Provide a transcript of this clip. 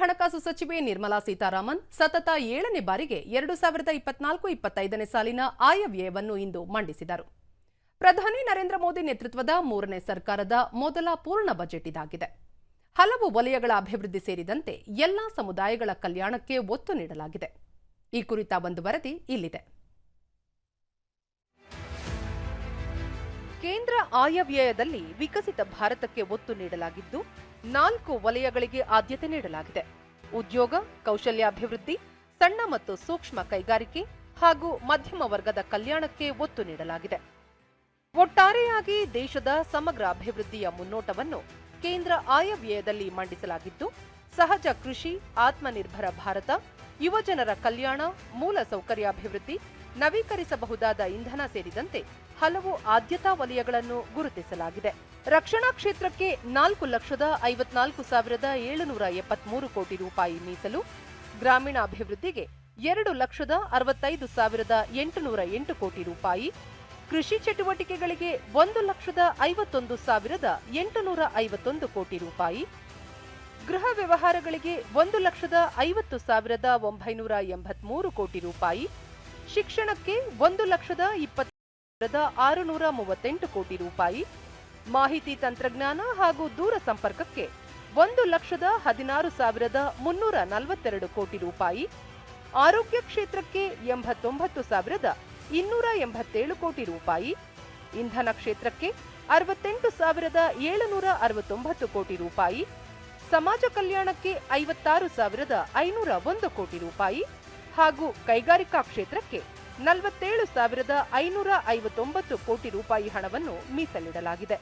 ಹಣಕಾಸು ಸಚಿವೆ ನಿರ್ಮಲಾ ಸೀತಾರಾಮನ್ ಸತತ ಏಳನೇ ಬಾರಿಗೆ ಎರಡು ಸಾವಿರದ ಇಪ್ಪತ್ನಾಲ್ಕು ಇಪ್ಪತ್ತೈದನೇ ಸಾಲಿನ ಆಯವ್ಯಯವನ್ನು ಇಂದು ಮಂಡಿಸಿದರು. ಪ್ರಧಾನಿ ನರೇಂದ್ರ ಮೋದಿ ನೇತೃತ್ವದ ಮೂರನೇ ಸರ್ಕಾರದ ಮೊದಲ ಪೂರ್ಣ ಬಜೆಟ್ ಇದಾಗಿದೆ. ಹಲವು ವಲಯಗಳ ಅಭಿವೃದ್ಧಿ ಸೇರಿದಂತೆ ಎಲ್ಲಾ ಸಮುದಾಯಗಳ ಕಲ್ಯಾಣಕ್ಕೆ ಒತ್ತು ನೀಡಲಾಗಿದೆ. ಈ ಕುರಿತ ಒಂದು ವರದಿ ಇಲ್ಲಿದೆ. ಕೇಂದ್ರ ಆಯವ್ಯಯದಲ್ಲಿ ವಿಕಸಿತ ಭಾರತಕ್ಕೆ ಒತ್ತು ನೀಡಲಾಗಿದ್ದು, ನಾಲ್ಕು ವಲಯಗಳಿಗೆ ಆದ್ಯತೆ ನೀಡಲಾಗಿದೆ. ಉದ್ಯೋಗ ಕೌಶಲ್ಯಾಭಿವೃದ್ಧಿ ಸಣ್ಣ ಮತ್ತು ಸೂಕ್ಷ್ಮ ಕೈಗಾರಿಕೆ ಹಾಗೂ ಮಧ್ಯಮ ವರ್ಗದ ಕಲ್ಯಾಣಕ್ಕೆ ಒತ್ತು ನೀಡಲಾಗಿದೆ. ಒಟ್ಟಾರೆಯಾಗಿ ದೇಶದ ಸಮಗ್ರ ಅಭಿವೃದ್ಧಿಯ ಮುನ್ನೋಟವನ್ನು ಕೇಂದ್ರ ಆಯವ್ಯಯದಲ್ಲಿ ಮಂಡಿಸಲಾಗಿದ್ದು, ಸಹಜ ಕೃಷಿ, ಆತ್ಮನಿರ್ಭರ ಭಾರತ, ಯುವಜನರ ಕಲ್ಯಾಣ ಮೂಲ ಸೌಕರ್ಯಾಭಿವೃದ್ಧಿ ನವೀಕರಿಸಬಹುದಾದ ಇಂಧನ ಸೇರಿದಂತೆ ಹಲವು ಆದ್ಯತಾ ವಲಯಗಳನ್ನು ಗುರುತಿಸಲಾಗಿದೆ. ರಕ್ಷಣಾ ಕ್ಷೇತ್ರಕ್ಕೆ ನಾಲ್ಕು ಲಕ್ಷದ ಐವತ್ನಾಲ್ಕು ಸಾವಿರದ ಏಳುನೂರ ಎಪ್ಪತ್ಮೂರು ಕೋಟಿ ರೂಪಾಯಿ ಮೀಸಲು, ಗ್ರಾಮೀಣಾಭಿವೃದ್ಧಿಗೆ ಎರಡು ಲಕ್ಷದ ಅರವತ್ತೈದು ಸಾವಿರದ ಎಂಟುನೂರ ಎಂಟು ಕೋಟಿ ರೂಪಾಯಿ, ಕೃಷಿ ಚಟುವಟಿಕೆಗಳಿಗೆ ಒಂದು ಲಕ್ಷದ ಐವತ್ತೊಂದು ಸಾವಿರದ ಎಂಟುನೂರ ಐವತ್ತೊಂದು ಕೋಟಿ ರೂಪಾಯಿ, ಗೃಹ ವ್ಯವಹಾರಗಳಿಗೆ ಒಂದು ಲಕ್ಷದ ಐವತ್ತು ಸಾವಿರದ ಒಂಬೈನೂರ ಎಂಬತ್ಮೂರು ಕೋಟಿ ರೂಪಾಯಿ ಶಿಕ್ಷಣಕ್ಕೆ ಒಂದು ಲಕ್ಷದ ಇಪ್ಪತ್ತು ಸಾವಿರದ ಆರುನೂರ ಮೂವತ್ತೆಂಟು ಕೋಟಿ ರೂಪಾಯಿ. ಮಾಹಿತಿ ತಂತ್ರಜ್ಞಾನ ಹಾಗೂ ದೂರ ಸಂಪರ್ಕಕ್ಕೆ ಒಂದು ಲಕ್ಷದ ಹದಿನಾರು ಸಾವಿರದ ಮುನ್ನೂರ ನಲವತ್ತೆರಡು ಕೋಟಿ ರೂಪಾಯಿ. ಆರೋಗ್ಯ ಕ್ಷೇತ್ರಕ್ಕೆ ಎಂಬತ್ತೊಂಬತ್ತು ಸಾವಿರದ ಇನ್ನೂರ ಎಂಬತ್ತೇಳು ಕೋಟಿ ರೂಪಾಯಿ. ಇಂಧನ ಕ್ಷೇತ್ರಕ್ಕೆ ಅರವತ್ತೆಂಟು ಸಾವಿರದ ಏಳುನೂರ ಅರವತ್ತೊಂಬತ್ತು ಕೋಟಿ ರೂಪಾಯಿ. ಸಮಾಜ ಕಲ್ಯಾಣಕ್ಕೆ ಐವತ್ತಾರು ಸಾವಿರದ ಐನೂರ ಒಂದು ಕೋಟಿ ರೂಪಾಯಿ. ಹಾಗೂ ಕೈಗಾರಿಕಾ ಕ್ಷೇತ್ರಕ್ಕೆ ನಲವತ್ತೇಳು ಸಾವಿರದ ಐನೂರ ಐವತ್ತೊಂಬತ್ತು ಕೋಟಿ ರೂಪಾಯಿ ಹಣವನ್ನು ಮೀಸಲಿಡಲಾಗಿದೆ.